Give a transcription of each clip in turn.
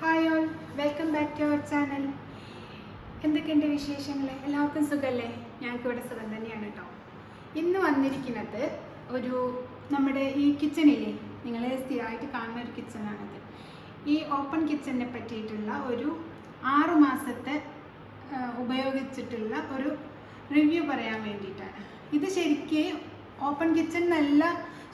Hi all welcome back to our channel എന്തൊക്കെയുണ്ട് വിശേഷങ്ങൾ എല്ലാവർക്കും സുഖമല്ലേ ഞങ്ങൾക്ക് ഇവിടെ സുഖം തന്നെയാണ് കേട്ടോ ഇന്ന് വന്നിരിക്കുന്നത് ഒരു നമ്മുടെ ഈ കിച്ചണില്ലേ നിങ്ങൾ സ്ഥിരമായിട്ട് കാണുന്ന ഒരു കിച്ചണാണിത് ഈ ഓപ്പൺ കിച്ചണിനെ പറ്റിയിട്ടുള്ള ഒരു ആറു മാസത്തെ ഉപയോഗിച്ചിട്ടുള്ള ഒരു റിവ്യൂ പറയാൻ വേണ്ടിയിട്ടാണ്. ഇത് ശരിക്കും ഓപ്പൺ കിച്ചൺ എന്നല്ല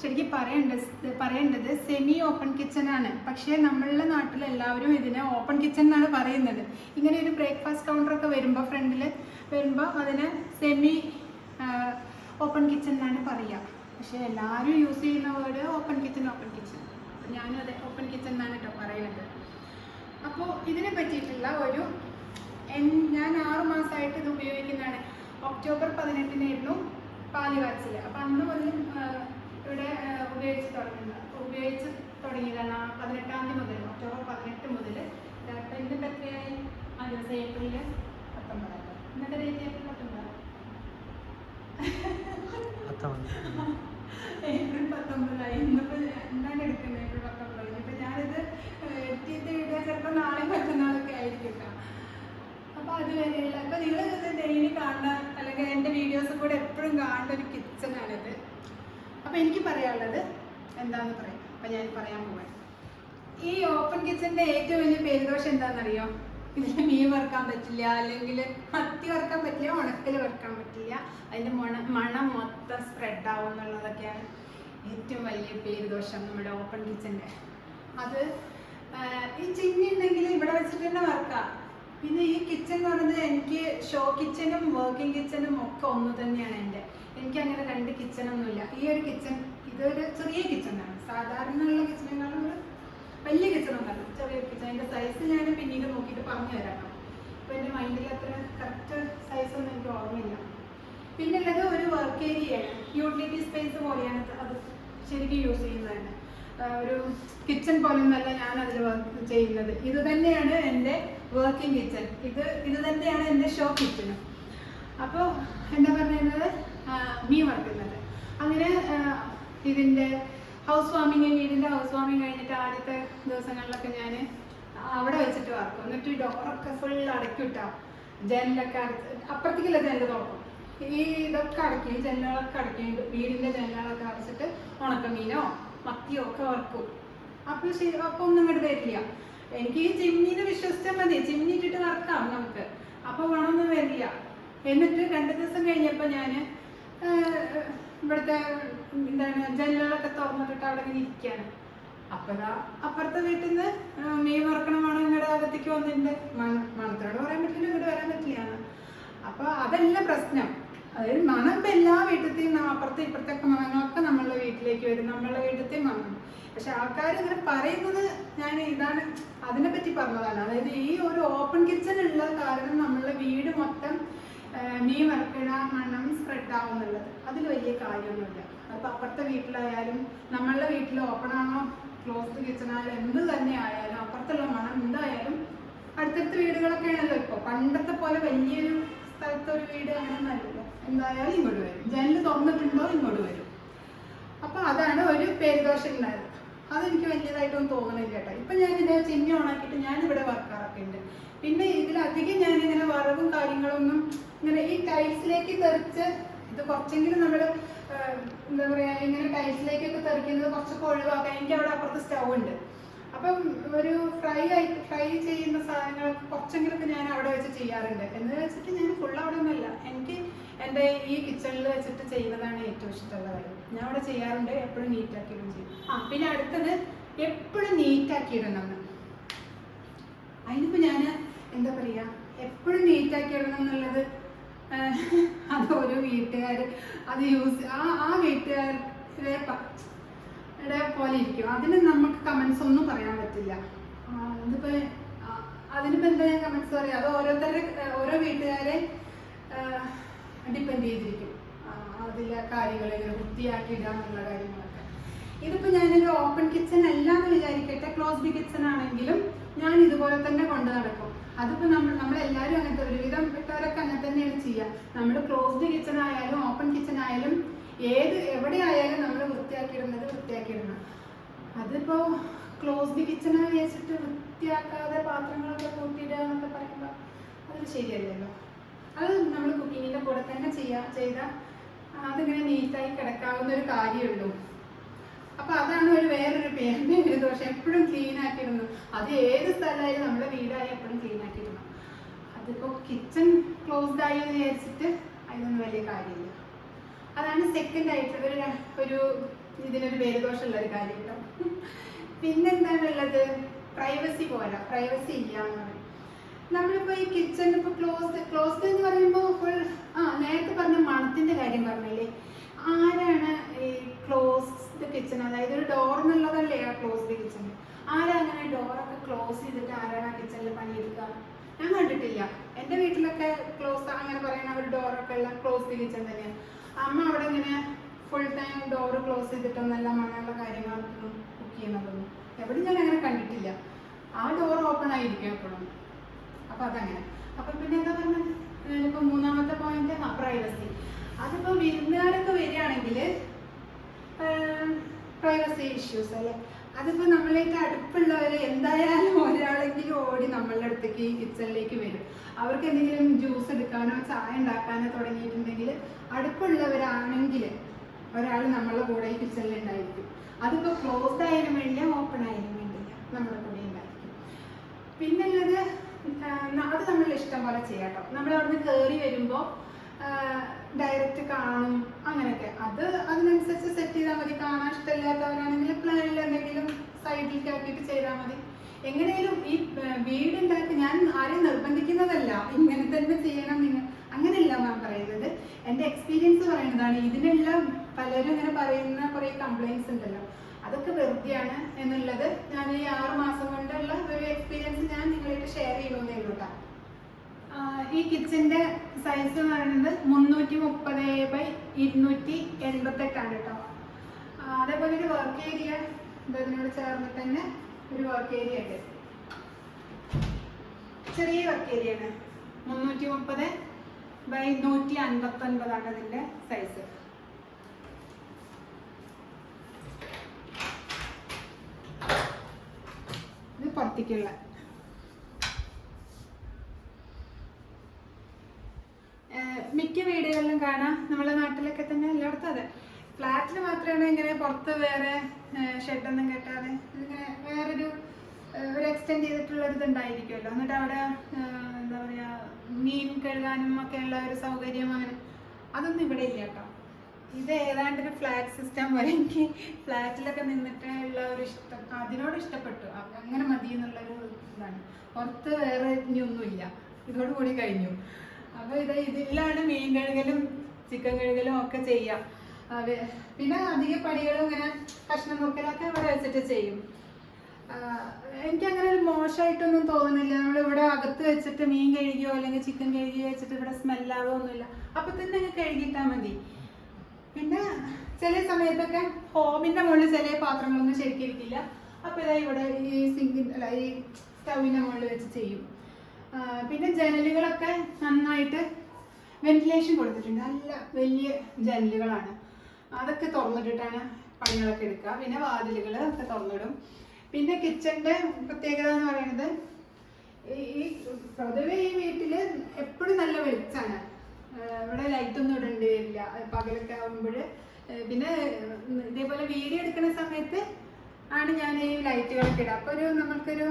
ശരിക്കും പറയേണ്ടത് പറയേണ്ടത് സെമി ഓപ്പൺ കിച്ചൺ ആണ്. പക്ഷേ നമ്മളുടെ നാട്ടിൽ എല്ലാവരും ഇതിനെ ഓപ്പൺ കിച്ചൺ എന്നാണ് പറയുന്നത്. ഇങ്ങനെ ഒരു ബ്രേക്ക്ഫാസ്റ്റ് കൗണ്ടറൊക്കെ വരുമ്പോൾ ഫ്രണ്ടിൽ വരുമ്പോൾ അതിനെ സെമി ഓപ്പൺ കിച്ചൺ എന്നാണ് പറയുക പക്ഷേ എല്ലാവരും യൂസ് ചെയ്യുന്ന word open kitchen open kitchen ഞാനും അതെ ഓപ്പൺ കിച്ചൺ എന്നാണ് കേട്ടോ പറയുന്നത് അപ്പോൾ ഇതിനെ പറ്റിയിട്ടുള്ള ഒരു ഞാൻ ആറു മാസമായിട്ട് ഇത് ഉപയോഗിക്കുന്നതാണ്. ഒക്ടോബർ പതിനെട്ടിനായിരുന്നു പാൽ കാച്ചിൽ അപ്പം അന്ന് മുതൽ ഇവിടെ ഉപയോഗിച്ച് തുടങ്ങുന്നത് ഉപയോഗിച്ച് തുടങ്ങിയതാണ് പതിനെട്ടാം തീയതി മുതൽ ഒക്ടോബർ പതിനെട്ട് മുതൽ ഇന്നിപ്പോൾ എത്രയായി? ആ ദിവസം ഏപ്രിൽ പത്തൊമ്പതാണ് ഇന്നത്തെ ഡേറ്റ് ഏപ്രിൽ പത്തൊമ്പതാണ് ഏപ്രിൽ പത്തൊമ്പതായി. ഇന്നിപ്പോൾ എന്താണ് എടുക്കുന്നത് ഏപ്രിൽ പത്തൊമ്പത് ഇനിയിപ്പോൾ ഞാനിത് ചെയ്ത് വീഡിയോ ചിലപ്പോൾ നാളെ മറ്റന്നാളൊക്കെ ആയിരിക്കും അപ്പോൾ അതുവരെയുള്ള അപ്പോൾ നിങ്ങൾ ഡെയിലി കാണുന്ന അല്ലെങ്കിൽ എന്റെ വീഡിയോസ് കൂടെ എപ്പോഴും കാണുന്ന ഒരു അപ്പോൾ എനിക്ക് പറയാനുള്ളത് എന്താണെന്ന് പറയാം. അപ്പോൾ ഞാൻ പറയാൻ പോവാൻ ഈ ഓപ്പൺ കിച്ചന്റെ ഏറ്റവും വലിയ പേരുദോഷം എന്താണെന്നറിയോ ഇതിൽ മീൻ വറുക്കാൻ പറ്റില്ല അല്ലെങ്കിൽ മത്തി വറുക്കാൻ പറ്റില്ല ഉണക്കൽ വറുക്കാൻ പറ്റില്ല. അതിന്റെ മണ മണം മൊത്തം സ്പ്രെഡ് ആവും എന്നുള്ളതൊക്കെയാണ് ഏറ്റവും വലിയ പേരുദോഷം നമ്മുടെ ഓപ്പൺ കിച്ചന്റെ അത് ഈ ചിന്നി ഉണ്ടെങ്കിൽ ഇവിടെ വെച്ചിട്ട് തന്നെ വറുക്കാം. പിന്നെ ഈ കിച്ചൺ എന്ന് പറയുന്നത് എനിക്ക് ഷോ കിച്ചനും വർക്കിംഗ് കിച്ചനും ഒക്കെ ഒന്ന് തന്നെയാണ് എന്റെ. എനിക്ക് അങ്ങനെ രണ്ട് കിച്ചണൊന്നുമില്ല ഈ ഒരു കിച്ചൺ ഇതൊരു ചെറിയ കിച്ചണാണ് സാധാരണ ഉള്ള കിച്ചണേക്കാളും ഒരു വലിയ കിച്ചണൊന്നല്ല ചെറിയ കിച്ചൺ അതിന്റെ സൈസ് ഞാൻ പിന്നീട് നോക്കിയിട്ട് പറഞ്ഞു തരാം. ഇപ്പൊ എന്റെ മൈൻഡിൽ അത്ര കറക്റ്റ് സൈസ് ഒന്നും എനിക്ക് ഓർമ്മയില്ല. പിന്നെ ഉള്ളത് ഒരു വർക്ക് ഏരിയയാണ് യൂട്ടിലിറ്റി സ്പേസ് പോലെയാണ് അത്. ശരിക്കും യൂസ് ചെയ്യുന്നത് ഒരു കിച്ചൺ പോലൊന്നല്ല ഞാൻ അതിൽ വർക്ക് ചെയ്യുന്നത്. ഇത് തന്നെയാണ് എന്റെ വർക്കിംഗ് കിച്ചൺ ഇത് ഇത് തന്നെയാണ് എന്റെ ഷോ കിച്ചണും അപ്പോൾ എന്താ പറയുന്നത്? മീൻ വറുക്കുന്നത്. അങ്ങനെ ഇതിന്റെ ഹൗസ് വാമിങ് വീടിന്റെ ഹൗസ് വാമിങ് കഴിഞ്ഞിട്ട് ആദ്യത്തെ ദിവസങ്ങളിലൊക്കെ ഞാൻ അവിടെ വെച്ചിട്ട് വറക്കും. എന്നിട്ട് ഡോറൊക്കെ ഫുൾ അടക്കിട്ടാ ജനലൊക്കെ അടച്ച് അപ്പുറത്തേക്കുള്ള ജനൽ തുറക്കും? ഈ ഇതൊക്കെ അടക്കി ഈ ജനലുകളൊക്കെ അടക്കി വീടിന്റെ ജനലുകളൊക്കെ അടച്ചിട്ട് ഉണക്കമീനോ മത്തിയോ ഒക്കെ വറക്കും. അപ്പോൾ ശരി അപ്പോൾ ഒന്നും ഇങ്ങോട്ട് വരില്ല. എനിക്ക് ഈ ചിമ്മിനെ വിശ്വസിച്ചാൽ മതി. ചിമ്മിനി ഇട്ടിട്ട് നമുക്ക്. അപ്പോൾ വേണമൊന്നും വരില്ല. എന്നിട്ട് രണ്ട് ദിവസം കഴിഞ്ഞപ്പോൾ ഞാൻ ഇവിടുത്തെ എന്താണ് ജനലുകളൊക്കെ തുറന്നിട്ടിട്ട് അവിടെ ഇങ്ങനെ ഇരിക്കുകയാണ്. അപ്പതാ അപ്പുറത്തെ വീട്ടിൽ നിന്ന് മീൻ വറക്കണ ഇങ്ങോട്ട് അകത്തേക്ക് വന്നിട്ടുണ്ട്? മണത്തിനോട് പറയാൻ പറ്റില്ല ഇങ്ങോട്ട് വരാൻ പറ്റില്ല അപ്പൊ അതല്ല പ്രശ്നം. അതായത് മണം ഇപ്പൊ എല്ലാ വീട്ടിലത്തെയും അപ്പുറത്തെ ഇപ്പുറത്തൊക്കെ മണങ്ങളൊക്കെ നമ്മളുടെ വീട്ടിലേക്ക് വരും നമ്മളുടെ വീട്ടിലത്തെ മണം. പക്ഷെ ആൾക്കാർ ഇങ്ങനെ പറയുന്നത് ഞാൻ ഇതാണ് അതിനെ പറ്റി പറഞ്ഞതാണ്. അതായത് ഈ ഒരു ഓപ്പൺ കിച്ചൺ ഉള്ള കാരണം നമ്മളുടെ വീട് മൊത്തം മീൻ വറുക്കണ മണം സ്പ്രെഡ് ആവുന്നുള്ളത്. അതിൽ വലിയ കാര്യമൊന്നുമില്ല. അതിപ്പോൾ അപ്പുറത്തെ വീട്ടിലായാലും നമ്മളുടെ വീട്ടിൽ ഓപ്പൺ ആണോ ക്ലോസ്ഡ് കിച്ചൺ ആയാലും എന്ത് തന്നെ ആയാലും അപ്പുറത്തുള്ള മണം എന്തായാലും അടുത്തടുത്ത വീടുകളൊക്കെ ആണല്ലോ ഇപ്പോൾ പണ്ടത്തെ പോലെ വലിയൊരു സ്ഥലത്തെ ഒരു വീട് അങ്ങനെയൊന്നല്ലല്ലോ നല്ലല്ലോ എന്തായാലും ഇങ്ങോട്ട് വരും. ജനൽ തുറന്നിട്ടുണ്ടോ ഇങ്ങോട്ട് വരും. അപ്പോൾ അതാണ് ഒരു പേരുദോഷം ഉണ്ടായത് അതെനിക്ക് വലിയതായിട്ടൊന്നും തോന്നണില്ല കേട്ടോ. ഇപ്പൊ ഞാൻ ഇത് ചിഹ്നം ഓണാക്കിയിട്ട് ഞാനിവിടെ വർക്കാറൊക്കെ ഉണ്ട് പിന്നെ ഇതിലധികം ഞാൻ ഇങ്ങനെ വറവും കാര്യങ്ങളൊന്നും ഇങ്ങനെ ഈ ടൈൽസിലേക്ക് തെറിച്ച് ഇത് കുറച്ചെങ്കിലും നമ്മൾ എന്താ പറയുക ഇങ്ങനെ ടൈൽസിലേക്കൊക്കെ തെറിക്കുന്നത് കുറച്ചൊക്കെ ഒഴിവാക്കാൻ എനിക്ക് അവിടെ അപ്പുറത്ത് സ്റ്റൗ ഉണ്ട്. അപ്പം ഒരു ഫ്രൈ ആയി ഫ്രൈ ചെയ്യുന്ന സാധനങ്ങളൊക്കെ കുറച്ചെങ്കിലൊക്കെ ഞാൻ അവിടെ വെച്ച് ചെയ്യാറുണ്ട്. എന്ന് വെച്ചിട്ട് ഞാൻ ഫുൾ അവിടെ ഒന്നുമല്ല. എനിക്ക് എന്റെ ഈ കിച്ചണിൽ വെച്ചിട്ട് ചെയ്യുന്നതാണ് ഏറ്റവും ഇഷ്ടമുള്ള കാര്യം. ഞാൻ അവിടെ ചെയ്യാറുണ്ട് എപ്പോഴും നീറ്റാക്കിയിടും ചെയ്യും. ആ പിന്നെ അടുത്തത് എപ്പോഴും നീറ്റാക്കിയിടണം. അതിനിപ്പോൾ ഞാൻ എന്താ പറയുക എപ്പോഴും നീറ്റാക്കി ഇടണം എന്നുള്ളത് അത് ഓരോ വീട്ടുകാർ അത് യൂസ് ആ ആ വീട്ടുകാരുടെ പോലെ ഇരിക്കും. അതിന് നമുക്ക് കമൻസ് ഒന്നും പറയാൻ പറ്റില്ല. അതിപ്പോൾ അതിനിപ്പോൾ എന്താ ഞാൻ കമൻസ് പറയാം? അത് ഓരോരുത്തരുടെ ഓരോ വീട്ടുകാരെ ഡിപ്പെൻഡ് ചെയ്തിരിക്കും. അതിലെ കാര്യങ്ങൾ ഇങ്ങനെ വൃത്തിയാക്കി ഇടുക എന്നുള്ള കാര്യങ്ങളൊക്കെ. ഇതിപ്പോ ഞാനൊരു ഓപ്പൺ കിച്ചൺ അല്ല എന്ന് വിചാരിക്കട്ടെ ക്ലോസ്ഡ് കിച്ചൺ ആണെങ്കിലും ഞാൻ ഇതുപോലെ തന്നെ കൊണ്ടു നടക്കും. അതിപ്പോ നമ്മൾ നമ്മളെല്ലാവരും അങ്ങനത്തെ ഒരുവിധം പെട്ടവരൊക്കെ അങ്ങനെ തന്നെയാണ് ചെയ്യുക നമ്മൾ ക്ലോസ്ഡ് കിച്ചൺ ആയാലും ഓപ്പൺ കിച്ചൺ ആയാലും ഏത് എവിടെ ആയാലും നമ്മൾ വൃത്തിയാക്കിയിടുന്നത് വൃത്തിയാക്കിയിടണം. അതിപ്പോ ക്ലോസ്ഡ് കിച്ചൺ വെച്ചിട്ട് വൃത്തിയാക്കാതെ പാത്രങ്ങളൊക്കെ കൂട്ടിയിടുക എന്നൊക്കെ പറയുമ്പോൾ അതൊരു ശരിയല്ലല്ലോ. അത് നമ്മൾ കുക്കിങ്ങിന്റെ കൂടെ തന്നെ ചെയ്യാ ചെയ്താൽ അതിങ്ങനെ നീറ്റായി കിടക്കാവുന്ന ഒരു കാര്യമുള്ളൂ അപ്പൊ അതാണ് ഒരു വേറൊരു പേര് ദോഷം എപ്പോഴും ക്ലീൻ ആക്കിയിരുന്നു. അത് ഏത് സ്ഥലമായാലും നമ്മുടെ വീടായി എപ്പോഴും ക്ലീൻ ആക്കിയിരുന്നു. അതിപ്പോ കിച്ചൺ ക്ലോസ്ഡ് ആയി എന്ന് വിചാരിച്ചിട്ട് അതിനൊന്നും വലിയ കാര്യമില്ല. അതാണ് സെക്കൻഡ് ആയിട്ട് ഒരു ഒരു ഇതിനൊരു പേരുദോഷമുള്ള ഒരു കാര്യം കേട്ടോ. പിന്നെന്താണുള്ളത് പ്രൈവസി പോരാ. പ്രൈവസി ഇല്ല എന്ന് പറയും. നമ്മളിപ്പോ ഈ കിച്ചൺ ഇപ്പൊ ക്ലോസ്ഡ് ക്ലോസ്ഡ് എന്ന് പറയുമ്പോൾ ഫുൾ ആ നേരത്തെ പറഞ്ഞ മണത്തിന്റെ കാര്യം പറഞ്ഞില്ലേ? ആരാണ് ഈ ക്ലോസ്ഡ് കിച്ചൺ അതായത് ഒരു ഡോർ എന്നുള്ളതല്ലേ ആ ക്ലോസ്ഡ് കിച്ചൺ ആരാ അങ്ങനെ ഡോറൊക്കെ ക്ലോസ് ചെയ്തിട്ട് ആരാണ് ആ കിച്ചണിൽ പണിയെടുക്കുക? ഞാൻ കണ്ടിട്ടില്ല. എന്റെ വീട്ടിലൊക്കെ ക്ലോസ് അങ്ങനെ പറയുന്ന ഒരു ഡോറൊക്കെ ഉള്ള ക്ലോസ്ഡ് കിച്ചൺ തന്നെയാണ് അമ്മ അവിടെ ഇങ്ങനെ ഫുൾ ടൈം ഡോർ ക്ലോസ് ചെയ്തിട്ടൊന്നല്ല മണമുള്ള കാര്യങ്ങളൊന്നും കുക്ക് ചെയ്യുന്നതൊന്നും. എവിടെ ഞാൻ അങ്ങനെ കണ്ടിട്ടില്ല. ആ ഡോർ ഓപ്പൺ ആയിരിക്കും എപ്പോഴും. അപ്പൊ അതങ്ങനെ. അപ്പൊ പിന്നെ എന്താ പറഞ്ഞത്? ഇപ്പൊ മൂന്നാമത്തെ പോയിന്റ് പ്രൈവസി അതിപ്പോ വിരുന്നുകാരൊക്കെ വരികയാണെങ്കിൽ പ്രൈവസി ഇഷ്യൂസ് അല്ലെ? അതിപ്പോ നമ്മളേക്ക് അടുപ്പുള്ളവര് എന്തായാലും ഒരാളെങ്കിലും ഓടി നമ്മളുടെ അടുത്തേക്ക് ഈ കിച്ചണിലേക്ക് വരും. അവർക്ക് എന്തെങ്കിലും ജ്യൂസ് എടുക്കാനോ ചായ ഉണ്ടാക്കാനോ തുടങ്ങിയിട്ടുണ്ടെങ്കിൽ അടുപ്പുള്ളവരാണെങ്കിൽ ഒരാൾ നമ്മളെ കൂടെ ഈ കിച്ചണിൽ ഉണ്ടായിരിക്കും. അതിപ്പോ ക്ലോസ്ഡ് ആയാലും വേണ്ടില്ല ഓപ്പൺ ആയാലും വേണ്ടില്ല നമ്മുടെ കൂടെ ഉണ്ടായിരിക്കും. പിന്നുള്ളത് അത് നമ്മൾ ഇഷ്ടം പോലെ ചെയ്യാം കേട്ടോ. നമ്മൾ കയറി വരുമ്പോൾ ഡയറക്റ്റ് കാണും. അങ്ങനെയൊക്കെ. അത് അതിനനുസരിച്ച് സെറ്റ് ചെയ്താൽ മതി. കാണാൻ ഇഷ്ടമില്ലാത്തവരാണെങ്കിൽ പ്ലാനിൽ എന്തെങ്കിലും സൈഡിലേക്ക് ആക്കിയിട്ട് ചെയ്താൽ മതി. എങ്ങനെയും ഈ വീട് ഉണ്ടാക്കി ഞാൻ ആരെയും നിർബന്ധിക്കുന്നതല്ല. ഇങ്ങനെ തന്നെ ചെയ്യണം നിങ്ങൾ അങ്ങനെയല്ല ഞാൻ പറയുന്നത്. എന്റെ എക്സ്പീരിയൻസ് പറയുന്നതാണ്. ഇതിനെല്ലാം പലരും ഇങ്ങനെ പറയുന്ന കുറേ കംപ്ലയിൻസ് ഉണ്ടല്ലോ. അതൊക്കെ വെറുതെയാണ് എന്നുള്ളത്. ഞാൻ ഈ ആറ് മാസം കൊണ്ടുള്ള ഒരു എക്സ്പീരിയൻസ് ഞാൻ നിങ്ങളായിട്ട് ഷെയർ ചെയ്യണമെന്നേ ഉള്ളൂ കേട്ടോ ഈ കിച്ചന്റെ സൈസ് എന്ന് പറയുന്നത് മുന്നൂറ്റി മുപ്പത് ബൈ ഇരുന്നൂറ്റി എൺപത്തെട്ടാണ് കേട്ടോ അതേപോലെ ഒരു വർക്ക് ഏരിയ ഇതിനോട് ചേർന്നിട്ട് തന്നെ ഒരു വർക്ക് ഏരിയ ഉണ്ട്. ചെറിയ വർക്ക് ഏരിയ ആണ്. മുന്നൂറ്റി മുപ്പത് ബൈ നൂറ്റി അൻപത്തി ഒൻപതാണ് ഇതിന്റെ സൈസ് ഇത് പുറത്തേക്കുള്ള അതെ ഫ്ലാറ്റിൽ മാത്രമാണ് ഇങ്ങനെ പുറത്ത് വേറെ ഷെഡൊന്നും കെട്ടാതെ? ഇങ്ങനെ വേറൊരു ഒരു എക്സ്റ്റെൻഡ് ചെയ്തിട്ടുള്ള ഒരു ഇതുണ്ടായിരിക്കുമല്ലോ എന്നിട്ട് അവിടെ എന്താ പറയുക മീൻ കഴുകാനും ഒക്കെ ഉള്ള ഒരു സൗകര്യം അങ്ങനെ അതൊന്നും ഇവിടെ ഇല്ല കേട്ടോ. ഇത് ഏതാണ്ട് ഒരു ഫ്ലാറ്റ് സിസ്റ്റം പോലെ എനിക്ക് ഫ്ലാറ്റിലൊക്കെ നിന്നിട്ട് ഉള്ള ഒരു ഇഷ്ടം അതിനോട് ഇഷ്ടപ്പെട്ടു. അങ്ങനെ മതി എന്നുള്ളൊരു ഇതാണ്. പുറത്ത് വേറെ ഇനിയൊന്നുമില്ല. ഇതോടുകൂടി കഴിഞ്ഞു. അപ്പോൾ ഇത് ഇതിലാണ് മീൻ കഴുകലും ചിക്കൻ കഴുകലും ഒക്കെ ചെയ്യാം. പിന്നെ അധിക പണികളും ഇങ്ങനെ കഷ്ണം മുറിക്കലൊക്കെ ഇവിടെ വെച്ചിട്ട് ചെയ്യും. എനിക്ക് എനിക്കങ്ങനെ ഒരു മോശമായിട്ടൊന്നും തോന്നുന്നില്ല. നമ്മൾ ഇവിടെ അകത്ത് വെച്ചിട്ട് മീൻ കഴുകിയോ അല്ലെങ്കിൽ ചിക്കൻ കഴുകിയോ വെച്ചിട്ട് ഇവിടെ സ്മെല്ലാവോ ഒന്നുമില്ല. അപ്പൊ തന്നെ അങ്ങ് കഴുകിയിട്ടാൽ മതി. പിന്നെ ചില സമയത്തൊക്കെ ഹോമിന്റെ മുകളിൽ ചില പാത്രങ്ങളൊന്നും ശരിക്കിരിക്കില്ല. അപ്പൊ ഇതാ ഇവിടെ ഈ സിങ്കിൻ അല്ല ഈ സ്റ്റൗവിന്റെ മുകളിൽ വെച്ച് ചെയ്യും. പിന്നെ ജനലുകളൊക്കെ നന്നായിട്ട് വെന്റിലേഷൻ കൊടുത്തിട്ടുണ്ട്. നല്ല വലിയ ജനലുകളാണ്. അതൊക്കെ തുറന്നിട്ടിട്ടാണ് പണികളൊക്കെ എടുക്കുക. പിന്നെ വാതിലുകൾ ഒക്കെ തുറന്നിടും. പിന്നെ കിച്ചന്റെ പ്രത്യേകത എന്ന് പറയുന്നത് ഈ പൊതുവെ ഈ വീട്ടിൽ എപ്പോഴും നല്ല വെളിച്ചാണ് ഇവിടെ ലൈറ്റ് ഒന്നും വരില്ല. പകലൊക്കെ ആകുമ്പോൾ പിന്നെ ഇതേപോലെ വീഡിയോ എടുക്കുന്ന സമയത്ത് ആണ് ഞാൻ ഈ ലൈറ്റുകളൊക്കെ ഇടുക. അപ്പോൾ ഒരു നമ്മൾക്കൊരു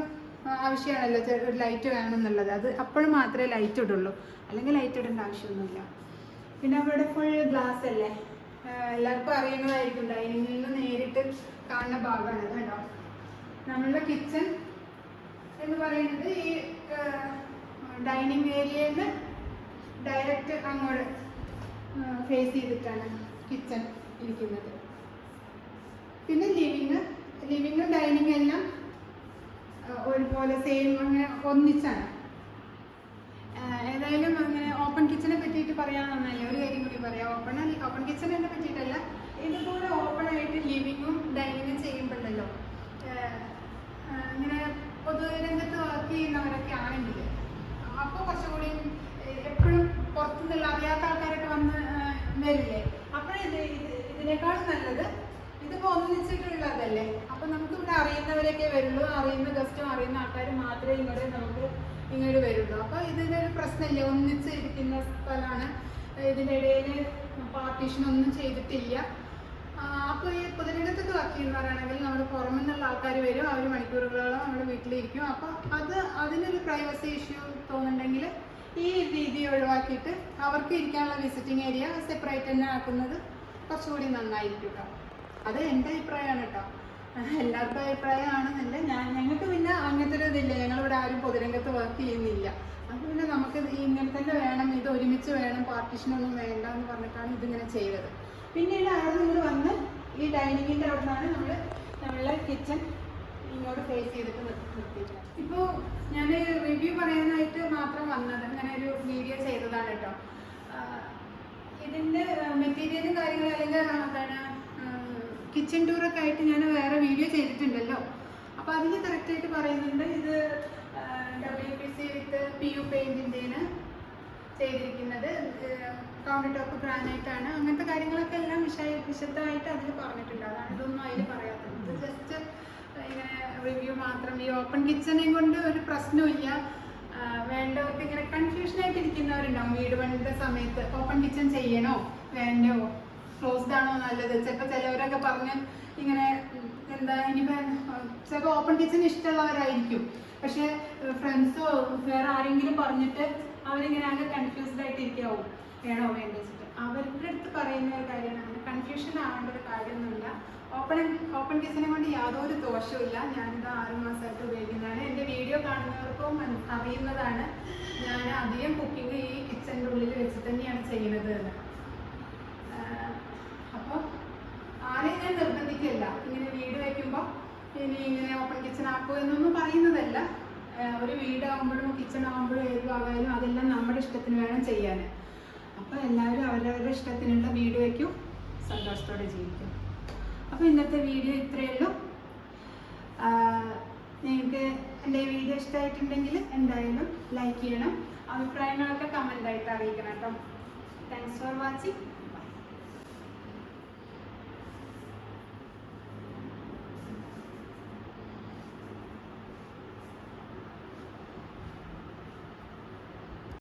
ആവശ്യമാണല്ലോ ഒരു ലൈറ്റ് വേണം എന്നുള്ളത്. അത് അപ്പോഴും മാത്രമേ ലൈറ്റ് ഇടുള്ളൂ. അല്ലെങ്കിൽ ലൈറ്റ് ഇടേണ്ട ആവശ്യമൊന്നുമില്ല. പിന്നെ അവിടെ ഫുൾ ഗ്ലാസ് അല്ലേ? എല്ലാവർക്കും അറിയുന്നതായിരിക്കും ഡൈനിങ്ങിൽ നിന്ന് നേരിട്ട് കാണുന്ന ഭാഗമാണ്. കേട്ടോ നമ്മളുടെ കിച്ചൺ എന്ന് പറയുന്നത് ഈ ഡൈനിങ് ഏരിയയിൽ നിന്ന് ഡയറക്റ്റ് അങ്ങോട്ട് ഫേസ് ചെയ്തിട്ടാണ് കിച്ചൺ ഇരിക്കുന്നത്. പിന്നെ ലിവിങ് ലിവിങ്ങും ഡൈനിങ് എല്ലാം ഒരുപോലെ സെയിം അങ്ങനെ ഒന്നിച്ചാണ്. ഏതായാലും അങ്ങനെ ഓപ്പൺ കിച്ചനെ പറ്റിയിട്ട് പറയാമെന്നല്ല ഒരു കാര്യം കൂടി പറയാം. ഓപ്പൺ ഓപ്പൺ കിച്ചനെ പറ്റിയിട്ടല്ല ഇതുപോലെ ഓപ്പൺ ആയിട്ട് ലിവിങ്ങും ഡൈനിങ്ങും ചെയ്യുമ്പോഴല്ലോ അങ്ങനെ പൊതുരംഗത്ത് വർക്ക് ചെയ്യുന്നവരൊക്കെ ആണെങ്കിൽ അപ്പോൾ കുറച്ചുകൂടി എപ്പോഴും പുറത്തുനിന്നുള്ള അറിയാത്ത ആൾക്കാരൊക്കെ വന്ന് ആ, വരില്ലേ അപ്പോഴേ ഇത് ഇത് ഇതിനേക്കാളും നല്ലത് ഇതിപ്പോ ഒന്നിച്ചിട്ടുള്ളതല്ലേ അപ്പൊ നമുക്ക് ഇവിടെ അറിയുന്നവരൊക്കെ വരുള്ളൂ അറിയുന്ന ഗസ്റ്റും അറിയുന്ന ആൾക്കാർ മാത്രമേ ഇങ്ങോട്ട് നമുക്ക് ഇങ്ങോട്ട് വരുള്ളൂ. അപ്പോൾ ഇതിന്റെ ഒരു പ്രശ്നമില്ല. ഒന്നിച്ച് ഇരിക്കുന്ന സ്ഥലമാണ്. ഇതിന്റെ ഇടയിൽ പാർട്ടീഷൻ ഒന്നും ചെയ്തിട്ടില്ല. അപ്പോൾ അപ്പൊ ഈ പൊതുരംഗത്തൊക്കെ വർക്ക് ചെയ്യുന്നവരാണെങ്കിൽ നമ്മുടെ പുറമെ നിന്നുള്ള ആൾക്കാർ വരും. അവർ മണിക്കൂറുകളോളം നമ്മുടെ വീട്ടിലിരിക്കും. അപ്പോൾ അത് അതിനൊരു പ്രൈവസി ഇഷ്യൂ തോന്നുന്നുണ്ടെങ്കിൽ ഈ രീതി ഒഴിവാക്കിയിട്ട് അവർക്ക് ഇരിക്കാനുള്ള വിസിറ്റിംഗ് ഏരിയ സെപ്പറേറ്റ് തന്നെ ആക്കുന്നത് കുറച്ചുകൂടി നന്നായിരിക്കും കേട്ടോ അത് എന്റെ അഭിപ്രായമാണ് കേട്ടോ എല്ലാവർക്കും അഭിപ്രായമാണെന്നില്ല. ഞാൻ ഞങ്ങൾക്ക് പിന്നെ അങ്ങനത്തെ ഒരു ഇതില്ല. ഞങ്ങളിവിടെ ആരും പൊതുരംഗത്ത് വർക്ക് ചെയ്യുന്നില്ല. അപ്പോൾ പിന്നെ നമുക്ക് ഇങ്ങനെ തന്നെ വേണം ഇത് ഒരുമിച്ച് വേണം പാർട്ടീഷനൊന്നും വേണ്ട എന്ന് പറഞ്ഞിട്ടാണ് ഇതിങ്ങനെ ചെയ്തത്. പിന്നീട് അവിടെ നിന്ന് വന്ന് ഈ ഡൈനിങ്ങിന്റെ അവിടെ നിന്നാണ് നമ്മൾ നമ്മളെ കിച്ചൺ ഇങ്ങോട്ട് ഫേസ് ചെയ്തിട്ട് നിർത്തിയത്. ഇപ്പോൾ ഞാൻ റിവ്യൂ പറയാനായിട്ട് മാത്രം വന്നത് അങ്ങനെ ഒരു വീഡിയോ ചെയ്തതാണ് കേട്ടോ. ഇതിന്റെ മെറ്റീരിയലും കാര്യങ്ങളും അല്ലെങ്കിൽ എന്താണ് കിച്ചൺ ടൂറൊക്കെ ആയിട്ട് ഞാൻ വേറെ വീഡിയോ ചെയ്തിട്ടുണ്ടല്ലോ. അപ്പോൾ അതിൽ കറക്റ്റായിട്ട് പറയുന്നുണ്ട്. ഇത് W P C with P U പെയിന്റിന്റെയാണ് ചെയ്തിരിക്കുന്നത്. കൗണ്ടർ ടോപ്പ് ഗ്രാനൈറ്റാണ് അങ്ങനത്തെ കാര്യങ്ങളൊക്കെ എല്ലാം വിശ വിശദമായിട്ട് അതിൽ പറഞ്ഞിട്ടുണ്ട്. അതാണ് ഇതൊന്നും അതിൽ പറയാത്തത്. ഇത് ജസ്റ്റ് ഇങ്ങനെ റിവ്യൂ മാത്രം. ഈ ഓപ്പൺ കിച്ചണെ കൊണ്ട് ഒരു പ്രശ്നമില്ല വേണ്ടവർക്ക് ഇങ്ങനെ കൺഫ്യൂഷൻ ആയിട്ട് ഇരിക്കുന്നവരുണ്ടാവും വീട് പണിയുടെ സമയത്ത് ഓപ്പൺ കിച്ചൺ ചെയ്യണോ? വേണ്ടോ ക്ലോസ്ഡ് ആണോ നല്ലത്? ചിലപ്പോൾ ചിലവരൊക്കെ പറഞ്ഞ് ഇങ്ങനെ എന്താ ഇനിയിപ്പോൾ ചിലപ്പോൾ ഓപ്പൺ കിച്ചൺ ഇഷ്ടമുള്ളവരായിരിക്കും. പക്ഷെ ഫ്രണ്ട്സോ വേറെ ആരെങ്കിലും പറഞ്ഞിട്ട് അവരിങ്ങനെ ആകെ കൺഫ്യൂസ്ഡ് ആയിട്ട് ഇരിക്കാവും വേണോ വേണ്ടോ വെച്ചിട്ട്. അവരുടെ അടുത്ത് പറയുന്ന ഒരു കാര്യമാണ് കൺഫ്യൂഷൻ ആവേണ്ട ഒരു കാര്യമൊന്നുമില്ല. ഓപ്പൺ ഓപ്പൺ കിച്ചനെ കൊണ്ട് യാതൊരു ദോഷവുമില്ല ഞാനിത് ആറ് മാസമായിട്ട് ഉപയോഗിക്കുന്നതാണ്. എന്റെ വീഡിയോ കാണുന്നവർക്കും അറിയുന്നതാണ്. ഞാൻ അധികം കുക്കിംഗ് ഈ കിച്ചന്റെ ഉള്ളിൽ വെച്ച് തന്നെയാണ് ചെയ്യുന്നത് എന്ന് അപ്പോൾ ആരെയും ഞാൻ നിർബന്ധിക്കില്ല ഇങ്ങനെ വീട് വയ്ക്കുമ്പോൾ ഇനി ഇങ്ങനെ ഓപ്പൺ കിച്ചൺ ആക്കൂ എന്നൊന്നും പറയുന്നതല്ല. ഒരു വീടാകുമ്പോഴും കിച്ചൺ ആകുമ്പോഴും ഏത് ഭാഗമായാലും അതെല്ലാം നമ്മുടെ ഇഷ്ടത്തിന് വേണം ചെയ്യാൻ അപ്പോൾ എല്ലാവരും അവരവരുടെ ഇഷ്ടത്തിനുള്ള വീട് വയ്ക്കും സന്തോഷത്തോടെ ജീവിക്കും. അപ്പോൾ ഇന്നത്തെ വീഡിയോ ഇത്രയേ ഉള്ളൂ. നിങ്ങൾക്ക് എന്റെ വീഡിയോ ഇഷ്ടമായിട്ടുണ്ടെങ്കിൽ എന്തായാലും ലൈക്ക് ചെയ്യണം. അഭിപ്രായങ്ങളൊക്കെ കമന്റായിട്ട് അറിയിക്കണം കേട്ടോ. Thanks for watching